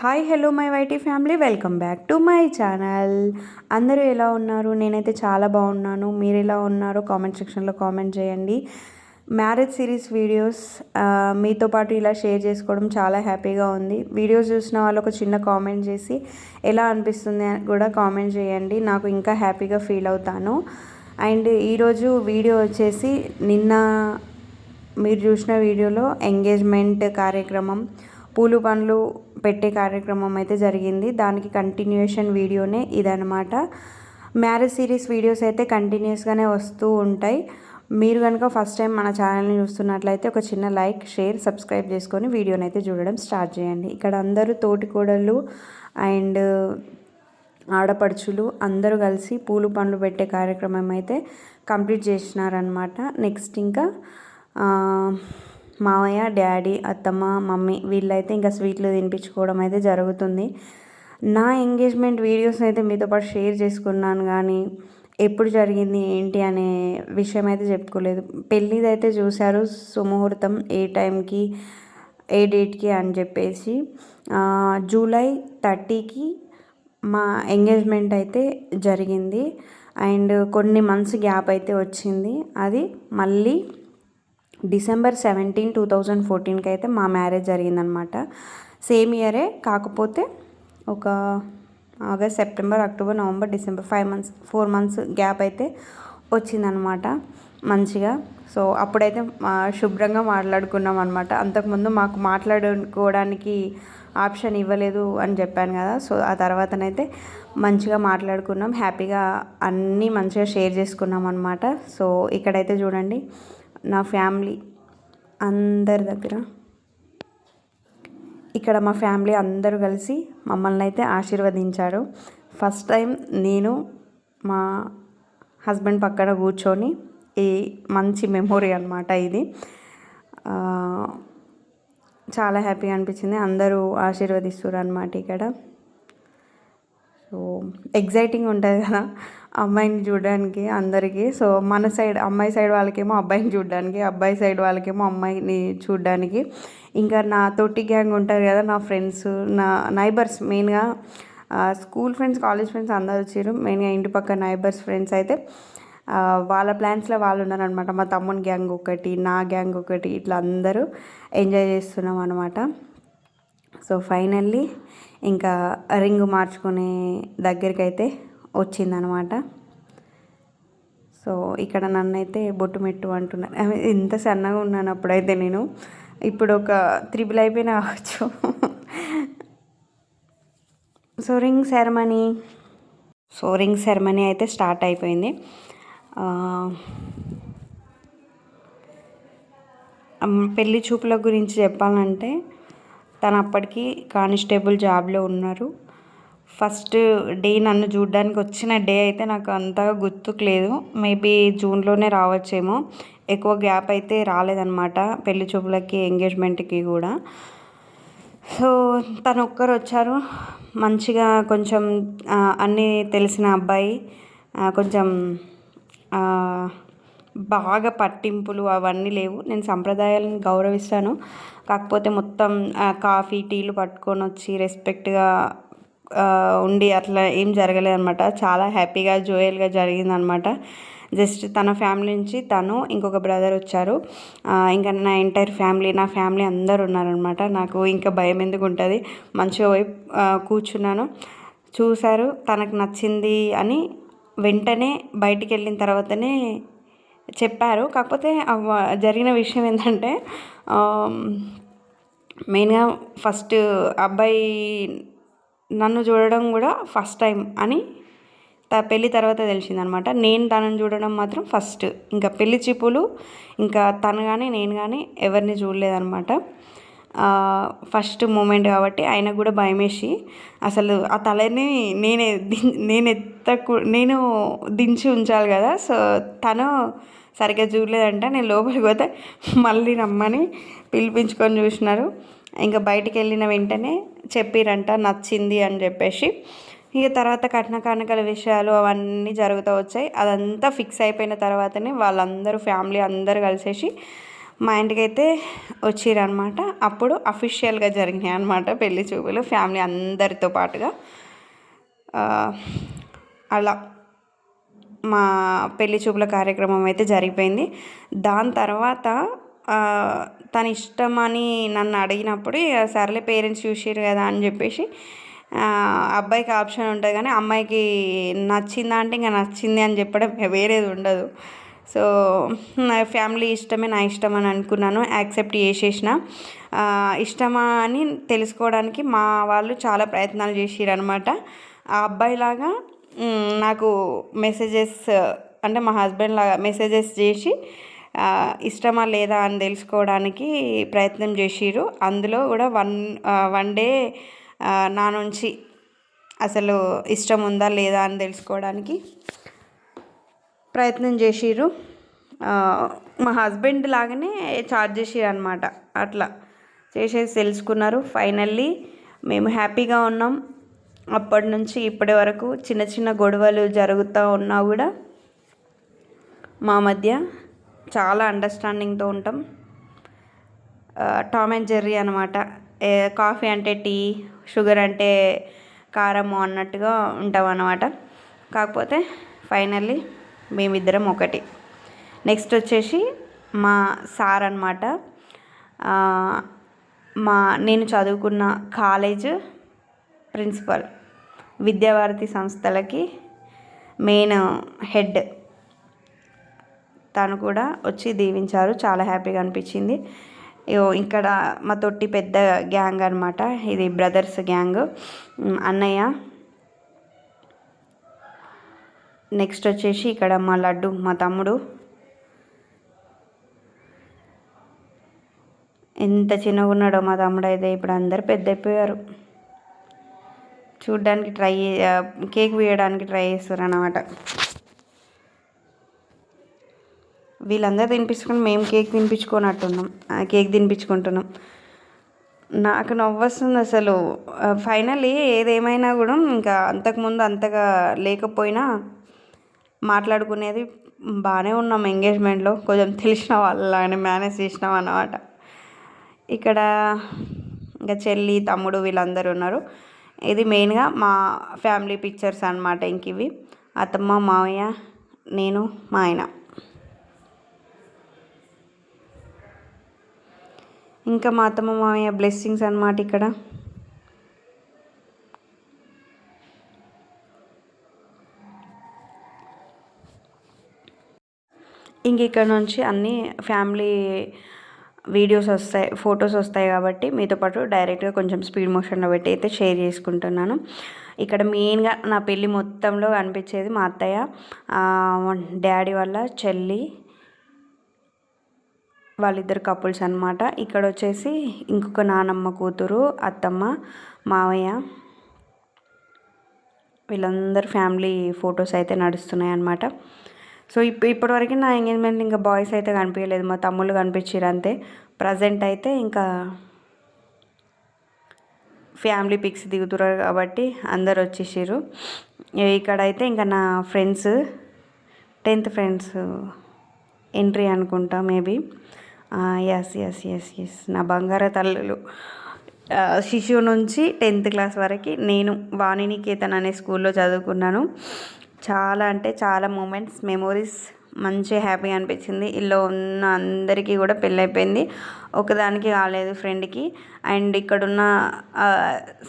Hi hello my YT family. Welcome back to my channel. అందరూ ఎలా ఉన్నారు? నేనైతే చాలా బాగున్నాను. మీరు ఎలా ఉన్నారో కామెంట్ సెక్షన్లో కామెంట్ చేయండి. మ్యారేజ్ సిరీస్ వీడియోస్ మీతో పాటు ఇలా షేర్ చేసుకోవడం చాలా హ్యాపీగా ఉంది. వీడియోస్ చూసిన వాళ్ళు ఒక చిన్న కామెంట్ చేసి ఎలా అనిపిస్తుంది అని కూడా కామెంట్ చేయండి. నాకు ఇంకా హ్యాపీగా ఫీల్ అవుతాను. అండ్ ఈరోజు వీడియో వచ్చేసి నిన్న మీరు చూసిన వీడియోలో ఎంగేజ్మెంట్ కార్యక్రమం. పూలు పండ్లు పెట్టే కార్యక్రమం అయితే జరిగింది. దానికి కంటిన్యూషన్ వీడియోనే ఇదనమాట మ్యారేజ్ సిరీస్ వీడియోస్ అయితే కంటిన్యూస్గానే వస్తూ ఉంటాయి. మీరు కనుక ఫస్ట్ టైం మన ఛానల్ని చూస్తున్నట్లయితే ఒక చిన్న లైక్ షేర్ సబ్స్క్రైబ్ చేసుకొని వీడియోని అయితే చూడడం స్టార్ట్ చేయండి. ఇక్కడ అందరూ తోటికోడళ్ళు అండ్ ఆడపడుచులు అందరూ కలిసి పూలు పండ్లు పెట్టే కార్యక్రమం అయితే కంప్లీట్ చేసినారనమాట నెక్స్ట్ ఇంకా మామయ్య డాడీ అత్తమ్మ మమ్మీ వీళ్ళైతే ఇంకా స్వీట్లు తినిపించుకోవడం అయితే జరుగుతుంది. నా ఎంగేజ్మెంట్ వీడియోస్ అయితే మీతో పాటు షేర్ చేసుకున్నాను కానీ ఎప్పుడు జరిగింది ఏంటి అనే విషయం అయితే చెప్పుకోలేదు. పెళ్ళిది అయితే చూశారు సుముహూర్తం ఏ టైంకి ఏ డేట్కి అని చెప్పేసి. జూలై థర్టీకి మా ఎంగేజ్మెంట్ అయితే జరిగింది. అండ్ కొన్ని మంత్స్ గ్యాప్ అయితే వచ్చింది. అది మళ్ళీ డిసెంబర్ సెవెంటీన్ టూ థౌజండ్ ఫోర్టీన్కి అయితే మా మ్యారేజ్ జరిగిందనమాట. సేమ్ ఇయరే కాకపోతే ఒక August September October November December five months four months gap అయితే వచ్చిందనమాట మంచిగా. సో అప్పుడైతే శుభ్రంగా మాట్లాడుకున్నాం అనమాట. అంతకుముందు మాకు మాట్లాడుకోవడానికి ఆప్షన్ ఇవ్వలేదు అని చెప్పాను కదా. సో ఆ తర్వాతనైతే మంచిగా మాట్లాడుకున్నాం హ్యాపీగా అన్నీ మంచిగా షేర్ చేసుకున్నాం అనమాట. సో ఇక్కడైతే చూడండి నా ఫ్యామిలీ అందరి దగ్గర. ఇక్కడ మా ఫ్యామిలీ అందరూ కలిసి మమ్మల్ని అయితే ఆశీర్వదించారు. ఫస్ట్ టైం నేను మా హస్బెండ్ పక్కన కూర్చొని ఈ మంచి మెమొరీ అనమాట ఇది. చాలా హ్యాపీగా అనిపించింది. అందరూ ఆశీర్వదిస్తారు అనమాట ఇక్కడ. సో ఎగ్జైటింగ్ ఉంటుంది కదా అమ్మాయిని చూడడానికి అందరికీ. సో మన సైడ్ అమ్మాయి సైడ్ వాళ్ళకేమో అబ్బాయిని చూడడానికి అబ్బాయి సైడ్ వాళ్ళకేమో అమ్మాయిని చూడడానికి. ఇంకా నా తోటి గ్యాంగ్ ఉంటారు కదా నా ఫ్రెండ్స్ నా నైబర్స్ మెయిన్గా స్కూల్ ఫ్రెండ్స్ కాలేజ్ ఫ్రెండ్స్ అందరు వచ్చారు. మెయిన్గా ఇంటి పక్క నైబర్స్ ఫ్రెండ్స్ అయితే వాళ్ళ ప్లాన్స్లో వాళ్ళు ఉన్నారనమాట మా తమ్ముని గ్యాంగ్ ఒకటి నా గ్యాంగ్ ఒకటి ఇట్లా అందరూ ఎంజాయ్ చేస్తున్నాం అనమాట సో ఫైనల్లీ ఇంకా రింగ్ మార్చుకునే దగ్గరికి అయితే వచ్చిందనమాట. సో ఇక్కడ నన్నైతే బొట్టు మెట్టు అంటున్నారు ఎంత సన్నగా ఉన్నాను అప్పుడైతే నేను. ఇప్పుడు ఒక త్రిబుల్ అయిపోయినా కావచ్చు so ring ceremony. So ring ceremony అయితే స్టార్ట్ అయిపోయింది. పెళ్ళి చూపుల గురించి చెప్పాలంటే తను అప్పటికి కానిస్టేబుల్ జాబ్లో ఉన్నారు. ఫస్ట్ డే నన్ను చూడడానికి వచ్చిన డే అయితే నాకు అంతగా గుర్తుకు లేదు. మేబీ జూన్లోనే రావచ్చేమో. ఎక్కువ గ్యాప్ అయితే రాలేదన్నమాట పెళ్ళి చూపులకి ఎంగేజ్మెంట్కి కూడా. సో తను ఒక్కరు వచ్చారు. మంచిగా కొంచెం అన్నీ తెలిసిన అబ్బాయి కొంచెం బాగా పట్టింపులు అవన్నీ లేవు. నేను సంప్రదాయాలను గౌరవిస్తాను. కాకపోతే మొత్తం కాఫీ టీలు పట్టుకొని వచ్చి రెస్పెక్ట్గా ఉండి అట్లా ఏం జరగలేదు అనమాట చాలా హ్యాపీగా జోయల్గా జరిగిందనమాట జస్ట్ తన ఫ్యామిలీ నుంచి తను ఇంకొక బ్రదర్ వచ్చారు. ఇంకా నా ఎంటైర్ ఫ్యామిలీ నా ఫ్యామిలీ అందరు ఉన్నారనమాట నాకు ఇంకా భయం ఎందుకు ఉంటుంది? మంచిగా పోయి కూర్చున్నాను. చూశారు తనకు నచ్చింది అని వెంటనే బయటికి వెళ్ళిన తర్వాతనే చెప్పారు. కాకపోతే జరిగిన విషయం ఏంటంటే మెయిన్గా ఫస్ట్ అబ్బాయి నన్ను చూడడం కూడా ఫస్ట్ టైం అని త పెళ్ళి తర్వాత తెలిసిందనమాట. నేను తనని చూడడం మాత్రం ఫస్ట్. ఇంకా పెళ్ళి చూపులు ఇంకా తను కానీ నేను కానీ ఎవరిని చూడలేదనమాట. ఫస్ట్ మూమెంట్ కాబట్టి ఆయనకు కూడా భయమేసి అసలు ఆ తలని నేనే ది నేను ఎత్తకు నేను దించి ఉంచాలి కదా సో తను సరిగ్గా చూడలేదంట. నేను లోపలికి పోతే మళ్ళీ రమ్మని పిలిపించుకొని చూసినారు. ఇంకా బయటికి వెళ్ళిన వెంటనే చెప్పిరంట నచ్చింది అని చెప్పేసి. ఇక తర్వాత కట్న కానుకల విషయాలు అవన్నీ జరుగుతూ వచ్చాయి. అదంతా ఫిక్స్ అయిపోయిన తర్వాతనే వాళ్ళందరూ ఫ్యామిలీ అందరూ కలిసేసి మా ఇంటికి అయితే వచ్చిరనమాట అప్పుడు అఫీషియల్గా జరిగినాయి అనమాట పెళ్ళి చూపులు ఫ్యామిలీ అందరితో పాటుగా. అలా మా పెళ్ళి చూపుల కార్యక్రమం అయితే జరిగిపోయింది. దాని తర్వాత తన ఇష్టమని నన్ను అడిగినప్పుడు ఇక సర్లే పేరెంట్స్ చూసారు కదా అని చెప్పేసి అబ్బాయికి ఆప్షన్ ఉంటుంది కానీ అమ్మాయికి నచ్చిందా అంటే ఇంకా నచ్చింది అని చెప్పడం వేరేది ఉండదు. సో నా ఫ్యామిలీ ఇష్టమే నా ఇష్టం అని అనుకున్నాను యాక్సెప్ట్ చేసేసిన. ఇష్టమా అని తెలుసుకోవడానికి మా వాళ్ళు చాలా ప్రయత్నాలు చేసిర్రు అనమాట ఆ అబ్బాయిలాగా నాకు మెసేజెస్ అంటే మా హస్బెండ్ లాగా మెసేజెస్ చేసి ఇష్టమా లేదా అని తెలుసుకోవడానికి ప్రయత్నం చేసిరు అందులో కూడా వన్ వన్ డే నా నుంచి అసలు ఇష్టం ఉందా లేదా అని తెలుసుకోవడానికి ప్రయత్నం చేసిర్రు. మా హస్బెండ్ లాగానే చార్జ్ చేసిర్రు అనమాట అట్లా చేసేసి తెలుసుకున్నారు. ఫైనల్లీ మేము హ్యాపీగా ఉన్నాం. అప్పటి నుంచి ఇప్పటి వరకు చిన్న చిన్న గొడవలు జరుగుతూ ఉన్నా కూడా మా మధ్య చాలా అండర్స్టాండింగ్తో ఉంటాం. టామ్ అండ్ జెర్రీ అనమాట కాఫీ అంటే టీ షుగర్ అంటే కారము అన్నట్టుగా ఉంటాం అన్నమాట కాకపోతే ఫైనల్లీ మేమిద్దరం ఒకటి. నెక్స్ట్ వచ్చేసి మా సార్ అనమాట మా నేను చదువుకున్న కాలేజ్ ప్రిన్సిపల్ విద్యావారతి సంస్థలకి మెయిన్ హెడ్. తను కూడా వచ్చి దీవించారు. చాలా హ్యాపీగా అనిపించింది. ఇక్కడ మా తొట్టి పెద్ద గ్యాంగ్ అనమాట ఇది బ్రదర్స్ గ్యాంగ్. అన్నయ్య నెక్స్ట్ వచ్చేసి ఇక్కడ మా లడ్డు మా తమ్ముడు. ఎంత చిన్నగా ఉన్నాడో మా తమ్ముడు అయితే ఇప్పుడు అందరు పెద్ద అయిపోయారు. చూడ్డానికి ట్రై కేక్ వేయడానికి ట్రై చేస్తారు అన్నమాట వీళ్ళందరూ తినిపించుకుని మేము కేక్ తినిపించుకోనట్టున్నాం. ఆ, కేక్ తినిపించుకుంటున్నాం. నాకు నవ్వొస్తుంది అసలు. ఫైనల్లీ ఏదేమైనా కూడా ఇంకా అంతకుముందు అంతగా లేకపోయినా మాట్లాడుకునేది బాగానే ఉన్నాం ఎంగేజ్మెంట్లో. కొంచెం తెలిసిన వాళ్ళలాగానే మేనేజ్ చేసినాం అన్నమాట. ఇక్కడ ఇంకా చెల్లి తమ్ముడు వీళ్ళందరూ ఉన్నారు. ఇది మెయిన్గా మా ఫ్యామిలీ పిక్చర్స్ అన్నమాట ఇంక ఇవి. అత్తమ్మ మావయ్య నేను మా ఆయన. ఇంకా మా అత్తమ్మ మామయ్య బ్లెస్సింగ్స్ అన్నమాట ఇక్కడ. ఇంక ఇక్కడ నుంచి అన్ని ఫ్యామిలీ వీడియోస్ వస్తాయి ఫొటోస్ వస్తాయి కాబట్టి మీతో పాటు డైరెక్ట్గా కొంచెం స్పీడ్ మోషన్లో పెట్టి అయితే షేర్ చేసుకుంటున్నాను. ఇక్కడ మెయిన్గా నా పెళ్ళి మొత్తంలో కనిపించేది మా అత్తయ్య డాడీ వాళ్ళ చెల్లి వాళ్ళిద్దరు కపుల్స్ అనమాట ఇక్కడ వచ్చేసి ఇంకొక నానమ్మ కూతురు అత్తమ్మ మావయ్య. వీళ్ళందరూ ఫ్యామిలీ ఫొటోస్ అయితే నడుస్తున్నాయి అన్నమాట సో ఇప్ ఇప్పటివరకు నా ఎంగేజ్మెంట్ ఇంకా బాయ్స్ అయితే కనిపించలేదు మా తమ్ముళ్ళు కనిపించారు అంతే. ప్రజెంట్ అయితే ఇంకా ఫ్యామిలీ పిక్స్ దిగుతున్నారు కాబట్టి అందరు వచ్చేసారు ఇక్కడైతే ఇంకా నా ఫ్రెండ్స్ టెన్త్ ఫ్రెండ్స్ ఎంట్రీ అనుకుంటా maybe. Yes yes yes yes నా బంగార తల్లులు. శిశువు నుంచి టెన్త్ క్లాస్ వరకు నేను వాణినికేతన్ అనే స్కూల్లో చదువుకున్నాను. చాలా అంటే చాలా మూమెంట్స్ మెమోరీస్ మంచి హ్యాపీ అనిపించింది. ఇల్లు ఉన్న అందరికీ కూడా పెళ్ళైపోయింది. ఒకదానికి కాలేదు ఫ్రెండ్కి. అండ్ ఇక్కడున్న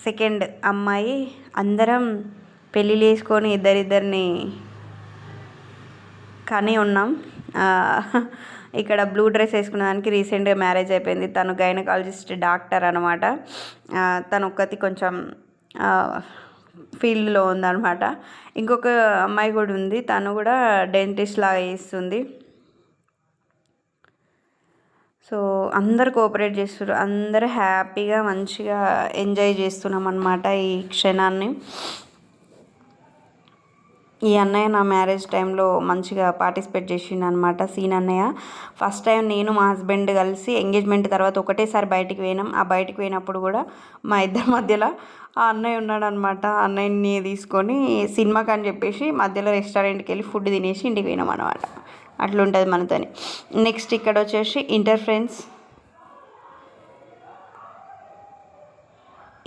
సెకండ్ అమ్మాయి అందరం పెళ్ళిళ్ళు వేసుకొని ఇద్దరిద్దరిని కానీ ఉన్నాం. ఇక్కడ బ్లూ డ్రెస్ వేసుకున్న దానికి రీసెంట్గా మ్యారేజ్ అయిపోయింది. తను గైనకాలజిస్ట్ డాక్టర్ అనమాట తను ఒక్కతి కొంచెం ఫీల్డ్లో ఉందనమాట ఇంకొక అమ్మాయి కూడా ఉంది. తను కూడా డెంటిస్ట్ లాగా చేస్తుంది. సో అందరు కోఆపరేట్ చేస్తారు అందరూ హ్యాపీగా మంచిగా ఎంజాయ్ చేస్తున్నాం అనమాట ఈ క్షణాన్ని. ఈ అన్నయ్య నా మ్యారేజ్ టైంలో మంచిగా పార్టిసిపేట్ చేసిండు అనమాట సీన్ అన్నయ్య. ఫస్ట్ టైం నేను మా హస్బెండ్ కలిసి ఎంగేజ్మెంట్ తర్వాత ఒకటేసారి బయటికి పోయినాం. ఆ బయటికి పోయినప్పుడు కూడా మా ఇద్దరి మధ్యలో ఆ అన్నయ్య ఉన్నాడనమాట అన్నయ్యని తీసుకొని సినిమాకి అని చెప్పేసి మధ్యలో రెస్టారెంట్కి వెళ్ళి ఫుడ్ తినేసి ఇంటికి పోయినాం అనమాట అట్లుంటుంది మనతోని. నెక్స్ట్ ఇక్కడ వచ్చేసి ఇంటర్ ఫ్రెండ్స్.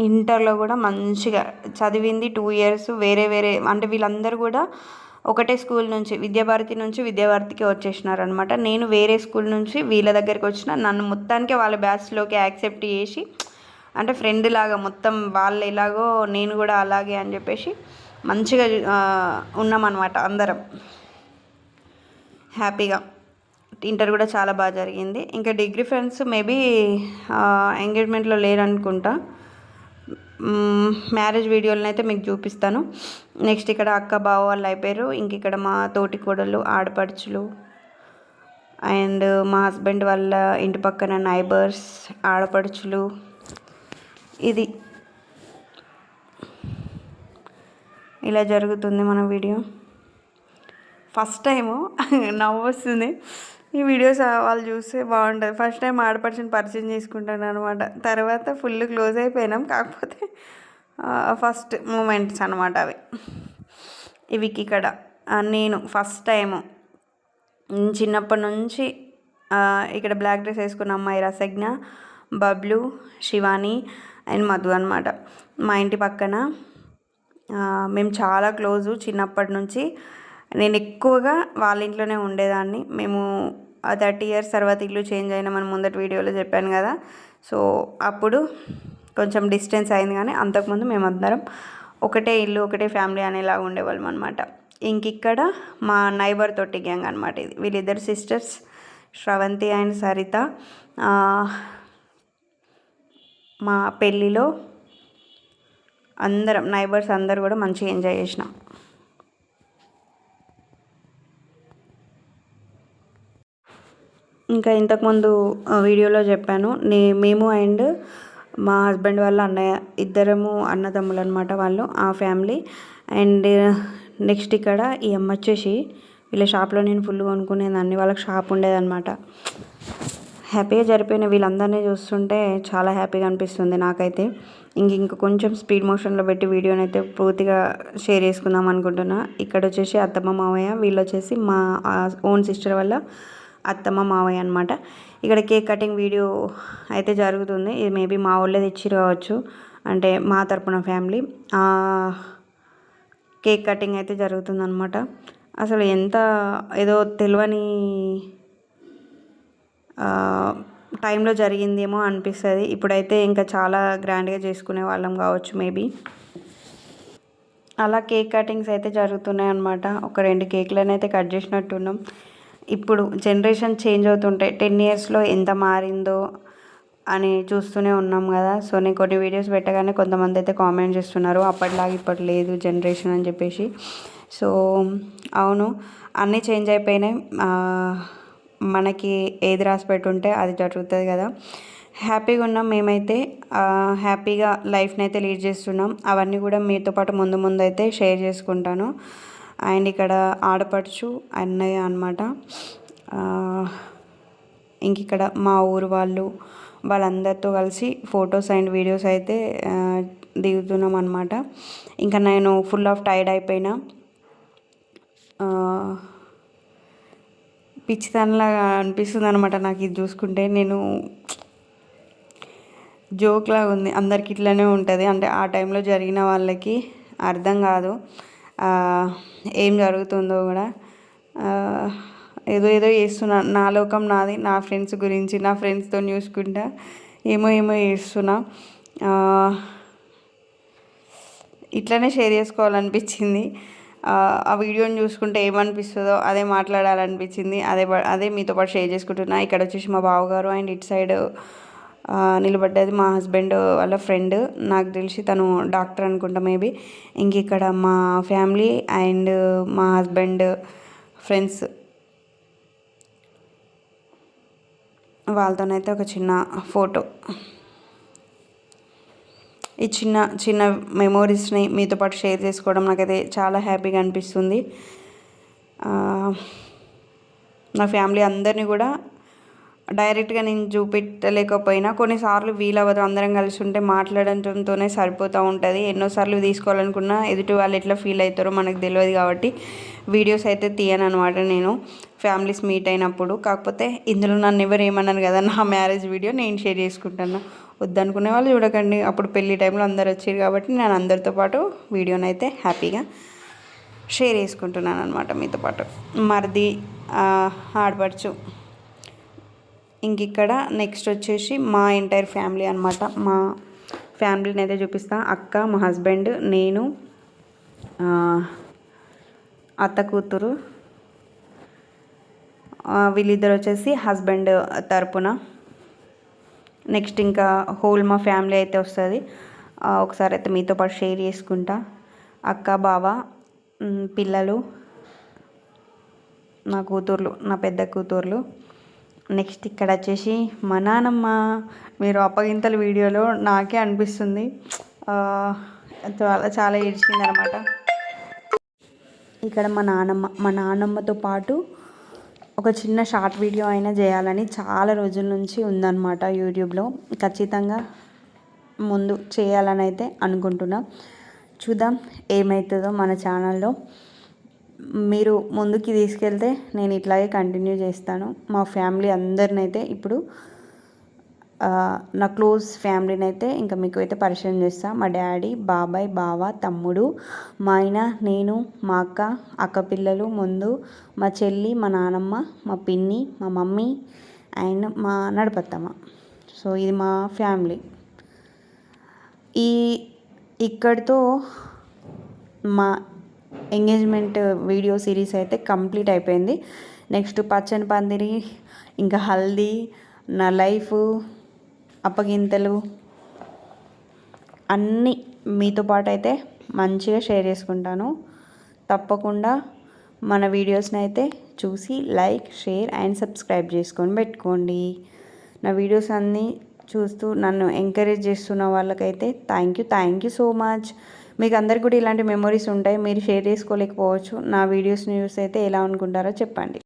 ఇంటర్లో కూడా మంచిగా చదివింది టూ ఇయర్స్ వేరే వేరే అంటే వీళ్ళందరూ కూడా ఒకటే స్కూల్ నుంచి విద్యాభారతి నుంచి విద్యాభారతికి వచ్చేసినారు అనమాట నేను వేరే స్కూల్ నుంచి వీళ్ళ దగ్గరికి వచ్చిన నన్ను మొత్తానికి వాళ్ళ బ్యాచ్లోకి యాక్సెప్ట్ చేసి అంటే ఫ్రెండ్ లాగా మొత్తం వాళ్ళు ఎలాగో నేను కూడా అలాగే అని చెప్పేసి మంచిగా ఉన్నామన్నమాట అందరం. హ్యాపీగా. ఇంటర్ కూడా చాలా బాగా జరిగింది. ఇంకా డిగ్రీ ఫ్రెండ్స్ మేబీ ఎంగేజ్మెంట్లో లేరనుకుంటా. మ్యారేజ్ వీడియోలను అయితే మీకు చూపిస్తాను. నెక్స్ట్ ఇక్కడ అక్క బావ వాళ్ళు అయిపోయారు. ఇంక ఇక్కడ మా తోటి కోడలు ఆడపడుచులు అండ్ మా హస్బెండ్ వాళ్ళ ఇంటి పక్కన నైబర్స్ ఆడపడుచులు. ఇది. ఇలా జరుగుతుంది మన వీడియో. ఫస్ట్ టైము నవ్వు వస్తుంది. ఈ వీడియోస్ వాళ్ళు చూస్తే బాగుంటుంది. ఫస్ట్ టైం ఆడపడిచిన పరిచయం చేసుకుంటాను అనమాట తర్వాత ఫుల్ క్లోజ్ అయిపోయినాం. కాకపోతే ఫస్ట్ మూమెంట్స్ అనమాట అవి. ఇవి ఇక్కడ నేను ఫస్ట్ టైము చిన్నప్పటి నుంచి ఇక్కడ బ్లాక్ డ్రెస్ వేసుకున్న అమ్మాయి రసజ్ఞ బబ్లు శివాని అండ్ మధు అనమాట మా ఇంటి పక్కన మేము చాలా క్లోజు చిన్నప్పటి నుంచి. నేను ఎక్కువగా వాళ్ళ ఇంట్లోనే ఉండేదాన్ని. మేము థర్టీ ఇయర్స్ తర్వాత ఇల్లు చేంజ్ అయినా మనం ముందటి వీడియోలో చెప్పాను కదా. సో అప్పుడు కొంచెం డిస్టెన్స్ అయింది కానీ అంతకుముందు మేమందరం ఒకటే ఇల్లు ఒకటే ఫ్యామిలీ అనేలాగా ఉండేవాళ్ళం అనమాట ఇంక ఇక్కడ మా నైబర్ తోటి గ్యాంగ్ అనమాట ఇది. వీళ్ళిద్దరు సిస్టర్స్ శ్రవంతి అండ్ సరిత. మా పెళ్ళిలో అందరం నైబర్స్ అందరు కూడా మంచిగా ఎంజాయ్ చేసినాం. ఇంకా ఇంతకుముందు వీడియోలో చెప్పాను. నే మేము అండ్ మా హస్బెండ్ వాళ్ళ అన్నయ్య ఇద్దరము అన్నదమ్ములు అనమాట వాళ్ళు ఆ ఫ్యామిలీ. అండ్ నెక్స్ట్ ఇక్కడ ఈ అమ్మ వచ్చేసి వీళ్ళ షాప్లో నేను ఫుల్ కొనుక్కునేదాన్ని వాళ్ళకి షాప్ ఉండేదన్నమాట హ్యాపీగా జరిపోయిన వీళ్ళందరినీ చూస్తుంటే చాలా హ్యాపీగా అనిపిస్తుంది నాకైతే. ఇంక ఇంక కొంచెం స్పీడ్ మోషన్లో పెట్టి వీడియోని అయితే పూర్తిగా షేర్ చేసుకుందాం అనుకుంటున్నా. ఇక్కడ వచ్చేసి అత్తమ్మ మావయ్య వీళ్ళు వచ్చేసి మా ఓన్ సిస్టర్ వల్ల అత్తమ్మ మావయ్య అనమాట ఇక్కడ కేక్ కటింగ్ వీడియో అయితే జరుగుతుంది. ఇది మేబీ మా ఊళ్ళో తెచ్చిరు కావచ్చు. అంటే మా తరపున ఫ్యామిలీ కేక్ కటింగ్ అయితే జరుగుతుంది అనమాట అసలు ఎంత ఏదో తెలియని టైంలో జరిగిందేమో అనిపిస్తుంది. ఇప్పుడైతే ఇంకా చాలా గ్రాండ్గా చేసుకునే వాళ్ళం కావచ్చు మేబీ అలా కేక్ కటింగ్స్ అయితే జరుగుతున్నాయి అనమాట ఒక రెండు కేక్లను అయితే కట్ చేసినట్టున్నాం. ఇప్పుడు జనరేషన్ చేంజ్ అవుతుంటే టెన్ ఇయర్స్లో ఎంత మారిందో అని చూస్తూనే ఉన్నాం కదా. సో నేను కొన్ని వీడియోస్ పెట్టగానే కొంతమంది అయితే కామెంట్ చేస్తున్నారు అప్పటిలాగా ఇప్పటి లేదు జనరేషన్ అని చెప్పేసి. సో అవును అన్నీ చేంజ్ అయిపోయినాయి. మనకి ఏది రాసి పెట్టుంటే అది జరుగుతుంది కదా. హ్యాపీగా ఉన్నాం మేమైతే. హ్యాపీగా లైఫ్ని అయితే లీడ్ చేస్తున్నాం. అవన్నీ కూడా మీతో పాటు ముందు ముందు అయితే షేర్ చేసుకుంటాను. అండ్ ఇక్కడ ఆడపడుచు అన్నయ్య అనమాట ఇంక ఇక్కడ మా ఊరు వాళ్ళు వాళ్ళందరితో కలిసి ఫొటోస్ అండ్ వీడియోస్ అయితే దిగుతున్నాం అనమాట ఇంకా నేను ఫుల్ ఆఫ్ టైర్డ్ అయిపోయినా. పిచ్చితనంలాగా అనిపిస్తుంది అనమాట నాకు ఇది చూసుకుంటే. నేను జోక్ లాగా ఉంది. అందరికి ఇట్లానే ఉంటుంది. అంటే ఆ టైంలో జరిగిన వాళ్ళకి అర్థం కాదు. ఏం జరుగుతుందో కూడా ఏదో ఏదో చేస్తున్నా. నా లోకం నాది నా ఫ్రెండ్స్ గురించి నా ఫ్రెండ్స్తో చూసుకుంటా ఏమో ఏమో చేస్తున్నా. ఇట్లనే షేర్ చేసుకోవాలనిపించింది. ఆ వీడియోని చూసుకుంటే ఏమనిపిస్తుందో అదే మాట్లాడాలనిపించింది. అదే అదే మీతో పాటు షేర్ చేసుకుంటున్నా. ఇక్కడ వచ్చేసి మా బావగారు అండ్ ఇటు సైడ్ నిలబడ్డది మా హస్బెండ్ వాళ్ళ ఫ్రెండ్. నాకు తెలిసి తను డాక్టర్ అనుకుంటా మేబీ. ఇంక ఇక్కడ మా ఫ్యామిలీ అండ్ మా హస్బెండ్ ఫ్రెండ్స్. వాళ్ళతోనైతే ఒక చిన్న ఫోటో. ఈ చిన్న చిన్న మెమోరీస్ని మీతో పాటు షేర్ చేసుకోవడం నాకైతే చాలా హ్యాపీగా అనిపిస్తుంది. నా ఫ్యామిలీ అందరినీ కూడా డైరెక్ట్గా నేను చూపెట్టలేకపోయినా కొన్నిసార్లు వీలవ్వదు అందరం కలిసి ఉంటే మాట్లాడటంతోనే సరిపోతూ ఉంటుంది. ఎన్నోసార్లు తీసుకోవాలనుకున్నా ఎదుటి వాళ్ళు ఎట్లా ఫీల్ అవుతారో మనకు తెలియదు కాబట్టి వీడియోస్ అయితే తీయను అనమాట నేను. ఫ్యామిలీస్ మీట్ అయినప్పుడు. కాకపోతే ఇందులో నన్ను ఎవరు ఏమన్నాను కదా నా మ్యారేజ్ వీడియో నేను షేర్ చేసుకుంటాను. వద్దనుకునే వాళ్ళు చూడకండి. అప్పుడు పెళ్ళి టైంలో అందరు వచ్చారు కాబట్టి నేను అందరితో పాటు వీడియోని అయితే హ్యాపీగా షేర్ చేసుకుంటున్నాను అనమాట మీతో పాటు. మరిది ఆడపడుచు. ఇంక ఇక్కడ నెక్స్ట్ వచ్చేసి మా ఎంటైర్ ఫ్యామిలీ అనమాట మా ఫ్యామిలీని అయితే చూపిస్తా. అక్క మా హస్బెండ్ నేను అత్త కూతురు వీళ్ళిద్దరు వచ్చేసి హస్బెండ్ తరపున. నెక్స్ట్ ఇంకా హోల్ మా ఫ్యామిలీ అయితే వస్తుంది. ఒకసారి అయితే మీతో పాటు షేర్ చేసుకుంటా. అక్క బావ పిల్లలు నా కూతుర్లు నా పెద్ద కూతుర్లు. నెక్స్ట్ ఇక్కడ వచ్చేసి మా నానమ్మ మీరు అప్పగింతల వీడియోలో నాకే అనిపిస్తుంది. చాలా చాలా ఏడ్చింది అనమాట ఇక్కడ మా నానమ్మ మా నానమ్మతో పాటు ఒక చిన్న షార్ట్ వీడియో అయినా చేయాలని చాలా రోజుల నుంచి ఉందన్నమాట యూట్యూబ్లో. ఖచ్చితంగా ముందు చేయాలని అయితే అనుకుంటున్నా. చూద్దాం ఏమవుతుందో మన ఛానల్లో. మీరు ముందుకి తీసుకెళ్తే నేను ఇట్లాగే కంటిన్యూ చేస్తాను. మా ఫ్యామిలీ అందరినైతే ఇప్పుడు నా క్లోజ్ ఫ్యామిలీని అయితే ఇంకా మీకు అయితే పరిచయం చేస్తాను మా డాడీ బాబాయ్ బావ తమ్ముడు మా ఆయన నేను మా అక్క అక్క పిల్లలు ముందు మా చెల్లి మా నానమ్మ మా పిన్ని మా మమ్మీ అండ్ మా నడపత్తమ్మ. సో ఇది మా ఫ్యామిలీ ఈ ఇక్కడితో మా ఎంగేజ్మెంట్ వీడియో సిరీస్ అయితే కంప్లీట్ అయిపోయింది. నెక్స్ట్ పచ్చని పందిరి ఇంకా హల్దీ నా లైఫ్ అప్పగింతలు అన్నీ మీతో పాటు అయితే మంచిగా షేర్ చేసుకుంటాను. తప్పకుండా మన వీడియోస్ని అయితే చూసి లైక్ షేర్ అండ్ సబ్స్క్రైబ్ చేసుకొని పెట్టుకోండి. నా వీడియోస్ అన్నీ చూస్తూ నన్ను ఎంకరేజ్ చేస్తున్న వాళ్ళకైతే thank you thank you so much. మీకు అందరికి కూడా ఇలాంటి మెమొరీస్ ఉంటాయి మీరు షేర్ చేసుకోలేకపోవచ్చు. నా వీడియోస్ని చూసి అయితే ఎలా అనుకుంటారో చెప్పండి.